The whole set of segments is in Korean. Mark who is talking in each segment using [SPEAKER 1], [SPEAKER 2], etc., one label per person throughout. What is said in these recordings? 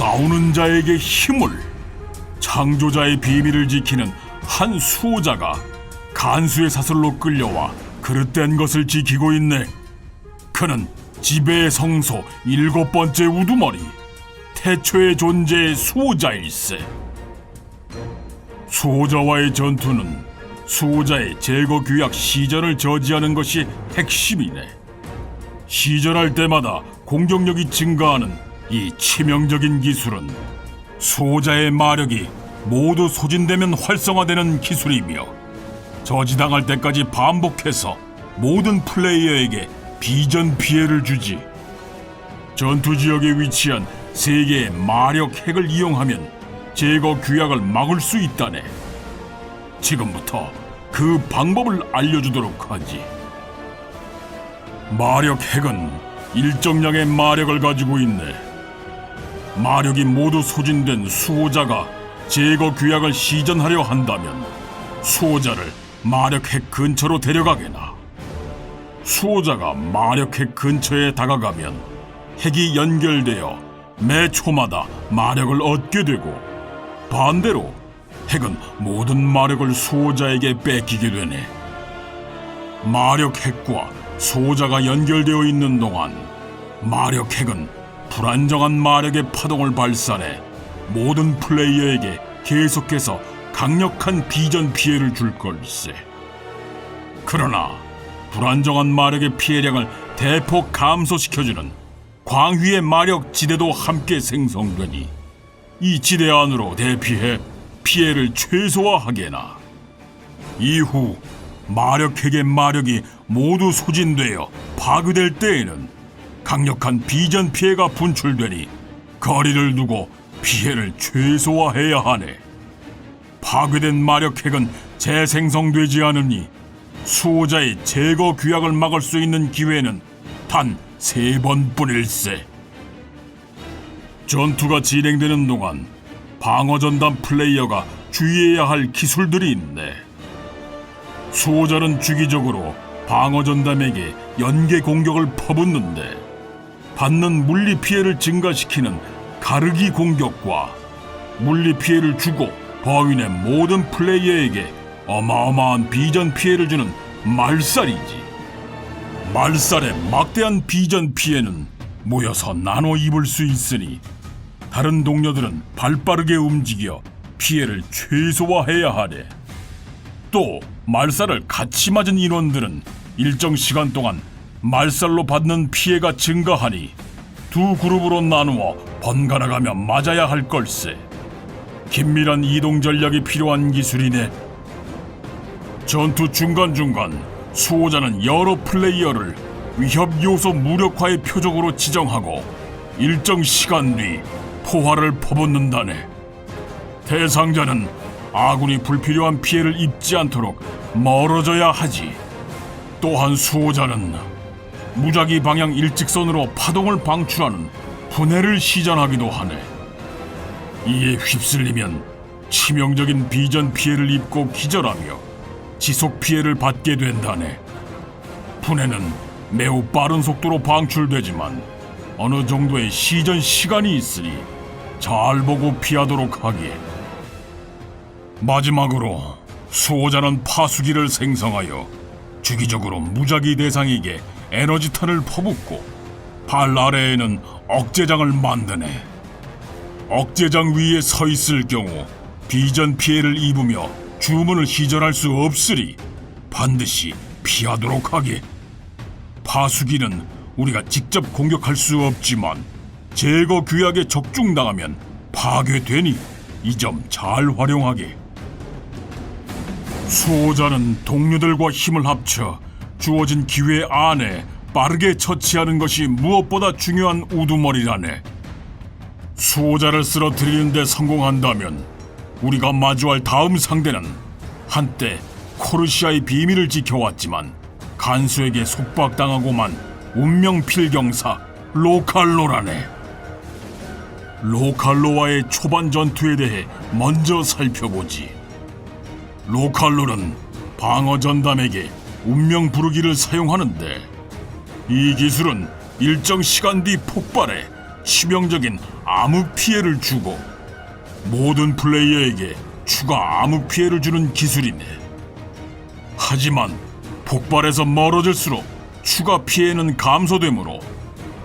[SPEAKER 1] 싸우는 자에게 힘을 창조자의 비밀을 지키는 한 수호자가 간수의 사슬로 끌려와 그릇된 것을 지키고 있네. 그는 지배의 성소 일곱 번째 우두머리 태초의 존재의 수호자일세. 수호자와의 전투는 수호자의 제거 규약 시전을 저지하는 것이 핵심이네. 시전할 때마다 공격력이 증가하는 이 치명적인 기술은 수호자의 마력이 모두 소진되면 활성화되는 기술이며 저지당할 때까지 반복해서 모든 플레이어에게 비전 피해를 주지. 전투 지역에 위치한 세 개의 마력 핵을 이용하면 제거 규약을 막을 수 있다네. 지금부터 그 방법을 알려주도록 하지. 마력 핵은 일정량의 마력을 가지고 있네. 마력이 모두 소진된 수호자가 제거 규약을 시전하려 한다면 수호자를 마력 핵 근처로 데려가게나. 수호자가 마력 핵 근처에 다가가면 핵이 연결되어 매 초마다 마력을 얻게 되고 반대로 핵은 모든 마력을 수호자에게 뺏기게 되네. 마력 핵과 수호자가 연결되어 있는 동안 마력 핵은 불안정한 마력의 파동을 발산해 모든 플레이어에게 계속해서 강력한 비전 피해를 줄 걸세. 그러나 불안정한 마력의 피해량을 대폭 감소시켜주는 광휘의 마력 지대도 함께 생성되니 이 지대 안으로 대피해 피해를 최소화하게나. 이후 마력핵의 마력이 모두 소진되어 파괴될 때에는 강력한 비전 피해가 분출되니 거리를 두고 피해를 최소화해야 하네. 파괴된 마력핵은 재생성되지 않으니 수호자의 제거 규약을 막을 수 있는 기회는 단 세 번뿐일세. 전투가 진행되는 동안 방어 전담 플레이어가 주의해야 할 기술들이 있네. 수호자는 주기적으로 방어 전담에게 연계 공격을 퍼붓는데 받는 물리 피해를 증가시키는 가르기 공격과 물리 피해를 주고 버윈의 모든 플레이어에게 어마어마한 비전 피해를 주는 말살이지. 말살의 막대한 비전 피해는 모여서 나눠 입을 수 있으니 다른 동료들은 발빠르게 움직여 피해를 최소화해야 하네. 또 말살을 같이 맞은 인원들은 일정 시간 동안 말살로 받는 피해가 증가하니 두 그룹으로 나누어 번갈아가며 맞아야 할 걸세. 긴밀한 이동 전략이 필요한 기술이네. 전투 중간중간 수호자는 여러 플레이어를 위협 요소 무력화의 표적으로 지정하고 일정 시간 뒤 포화를 퍼붓는다네. 대상자는 아군이 불필요한 피해를 입지 않도록 멀어져야 하지. 또한 수호자는 무작위 방향 일직선으로 파동을 방출하는 분해를 시전하기도 하네. 이에 휩쓸리면 치명적인 비전 피해를 입고 기절하며 지속 피해를 받게 된다네. 분해는 매우 빠른 속도로 방출되지만 어느 정도의 시전 시간이 있으니 잘 보고 피하도록 하기에. 마지막으로 수호자는 파수기를 생성하여 주기적으로 무작위 대상에게 에너지탄을 퍼붓고 발 아래에는 억제장을 만드네. 억제장 위에 서 있을 경우 비전 피해를 입으며 주문을 시전할 수 없으리 반드시 피하도록 하게. 파수기는 우리가 직접 공격할 수 없지만 제거 규약에 적중당하면 파괴되니 이 점 잘 활용하게. 수호자는 동료들과 힘을 합쳐 주어진 기회 안에 빠르게 처치하는 것이 무엇보다 중요한 우두머리라네. 수호자를 쓰러뜨리는 데 성공한다면 우리가 마주할 다음 상대는 한때 코르시아의 비밀을 지켜왔지만 간수에게 속박당하고만 운명 필경사 로칼로라네. 로칼로와의 초반 전투에 대해 먼저 살펴보지. 로칼로는 방어 전담에게 운명 부르기를 사용하는데 이 기술은 일정 시간 뒤 폭발해 치명적인 암흑 피해를 주고 모든 플레이어에게 추가 암흑 피해를 주는 기술이네. 하지만 폭발에서 멀어질수록 추가 피해는 감소되므로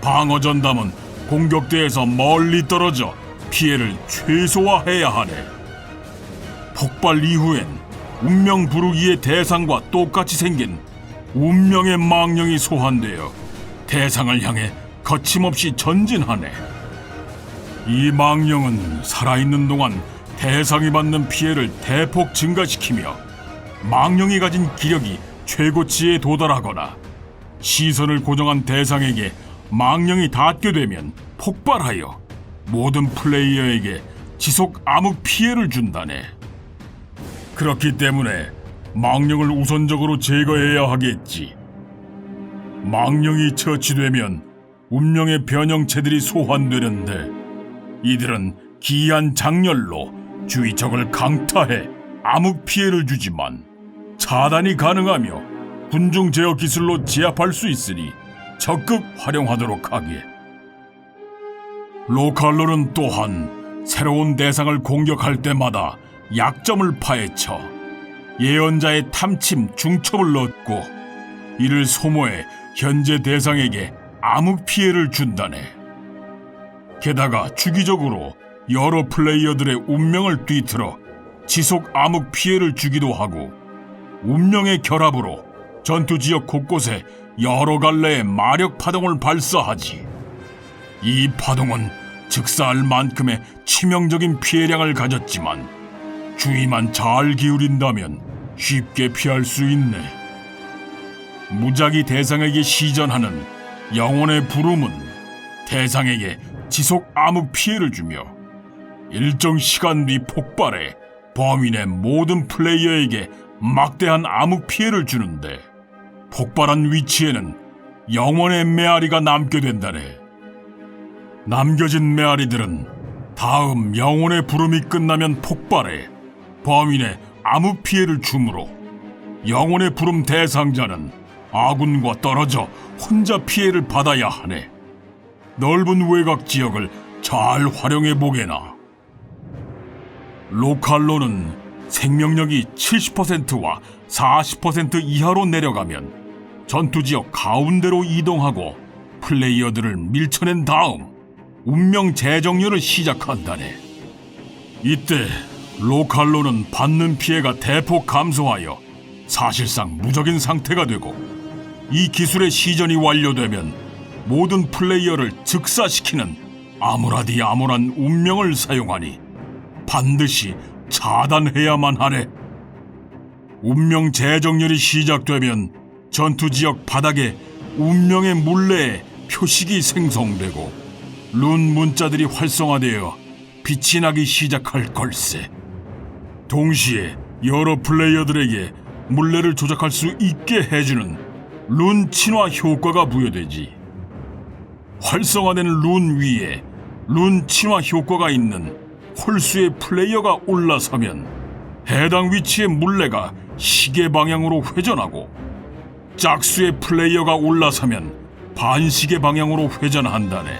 [SPEAKER 1] 방어 전담은 공격대에서 멀리 떨어져 피해를 최소화해야 하네. 폭발 이후엔 운명 부르기의 대상과 똑같이 생긴 운명의 망령이 소환되어 대상을 향해 거침없이 전진하네. 이 망령은 살아있는 동안 대상이 받는 피해를 대폭 증가시키며 망령이 가진 기력이 최고치에 도달하거나 시선을 고정한 대상에게 망령이 닿게 되면 폭발하여 모든 플레이어에게 지속 암흑 피해를 준다네. 그렇기 때문에 망령을 우선적으로 제거해야 하겠지. 망령이 처치되면 운명의 변형체들이 소환되는데 이들은 기이한 장렬로 주위 적을 강타해 암흑 피해를 주지만 차단이 가능하며 군중 제어 기술로 제압할 수 있으니 적극 활용하도록 하게. 로칼로는 또한 새로운 대상을 공격할 때마다 약점을 파헤쳐 예언자의 탐침 중첩을 얻고 이를 소모해 현재 대상에게 암흑 피해를 준다네. 게다가 주기적으로 여러 플레이어들의 운명을 뒤틀어 지속 암흑 피해를 주기도 하고 운명의 결합으로 전투 지역 곳곳에 여러 갈래의 마력 파동을 발사하지. 이 파동은 즉사할 만큼의 치명적인 피해량을 가졌지만 주의만 잘 기울인다면 쉽게 피할 수 있네. 무작위 대상에게 시전하는 영혼의 부름은 대상에게 지속 암흑 피해를 주며 일정 시간 뒤 폭발해 범인의 모든 플레이어에게 막대한 암흑 피해를 주는데 폭발한 위치에는 영혼의 메아리가 남게 된다네. 남겨진 메아리들은 다음 영혼의 부름이 끝나면 폭발해 범인의 암흑 피해를 주므로 영혼의 부름 대상자는 아군과 떨어져 혼자 피해를 받아야 하네. 넓은 외곽 지역을 잘 활용해 보게나. 로칼로는 생명력이 70%와 40% 이하로 내려가면 전투 지역 가운데로 이동하고 플레이어들을 밀쳐낸 다음 운명 재정렬을 시작한다네. 이때 로칼로는 받는 피해가 대폭 감소하여 사실상 무적인 상태가 되고 이 기술의 시전이 완료되면 모든 플레이어를 즉사시키는 아무라디 아무란 운명을 사용하니 반드시 차단해야만 하네. 운명 재정렬이 시작되면 전투 지역 바닥에 운명의 물레에 표식이 생성되고 룬 문자들이 활성화되어 빛이 나기 시작할 걸세. 동시에 여러 플레이어들에게 물레를 조작할 수 있게 해주는 룬 친화 효과가 부여되지. 활성화된 룬 위에 룬 친화 효과가 있는 홀수의 플레이어가 올라서면 해당 위치의 물레가 시계 방향으로 회전하고 짝수의 플레이어가 올라서면 반시계 방향으로 회전한다네.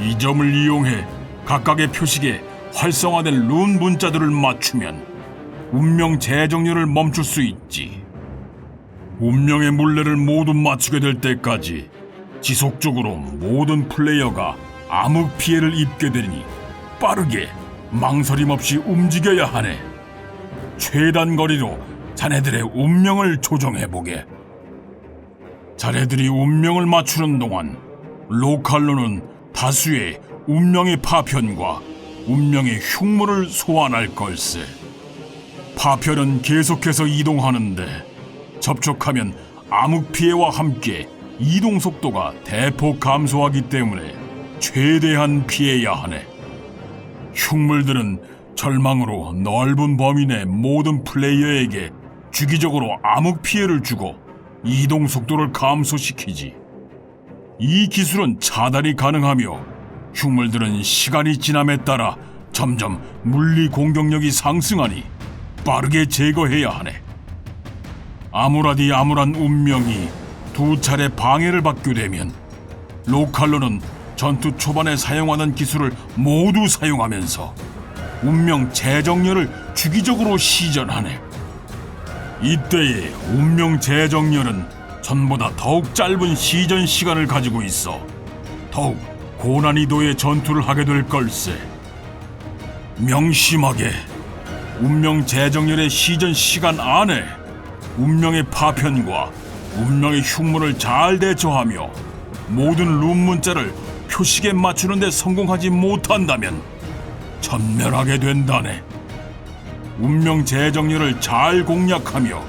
[SPEAKER 1] 이 점을 이용해 각각의 표식에 활성화된 룬 문자들을 맞추면 운명 재정렬을 멈출 수 있지. 운명의 물레를 모두 맞추게 될 때까지 지속적으로 모든 플레이어가 암흑 피해를 입게 되니 빠르게 망설임 없이 움직여야 하네. 최단 거리로 자네들의 운명을 조정해 보게. 자네들이 운명을 맞추는 동안 로칼로는 다수의 운명의 파편과 운명의 흉물을 소환할 걸세. 파편은 계속해서 이동하는데 접촉하면 암흑 피해와 함께 이동 속도가 대폭 감소하기 때문에 최대한 피해야 하네. 흉물들은 절망으로 넓은 범위 내 모든 플레이어에게 주기적으로 암흑 피해를 주고 이동 속도를 감소시키지. 이 기술은 차단이 가능하며 흉물들은 시간이 지남에 따라 점점 물리 공격력이 상승하니 빠르게 제거해야 하네. 아무라디 아무란 운명이 두 차례 방해를 받게 되면 로칼로는 전투 초반에 사용하는 기술을 모두 사용하면서 운명 재정렬을 주기적으로 시전하네. 이때의 운명 재정렬은 전보다 더욱 짧은 시전 시간을 가지고 있어 더욱 고난이도의 전투를 하게 될 걸세. 명심하게 운명 재정렬의 시전 시간 안에 운명의 파편과 운명의 흉물을 잘 대처하며 모든 룸 문자를 표식에 맞추는 데 성공하지 못한다면 전멸하게 된다네. 운명 재정렬을 잘 공략하며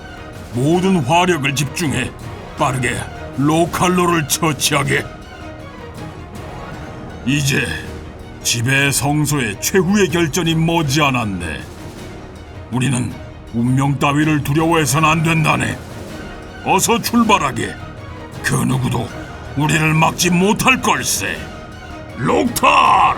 [SPEAKER 1] 모든 화력을 집중해 빠르게 로칼로를 처치하게. 이제 지배 성소의 최후의 결전이 머지않았네. 우리는 운명 따위를 두려워해선 안 된다네. 어서 출발하게. 그 누구도 우리를 막지 못할 걸세. 록타!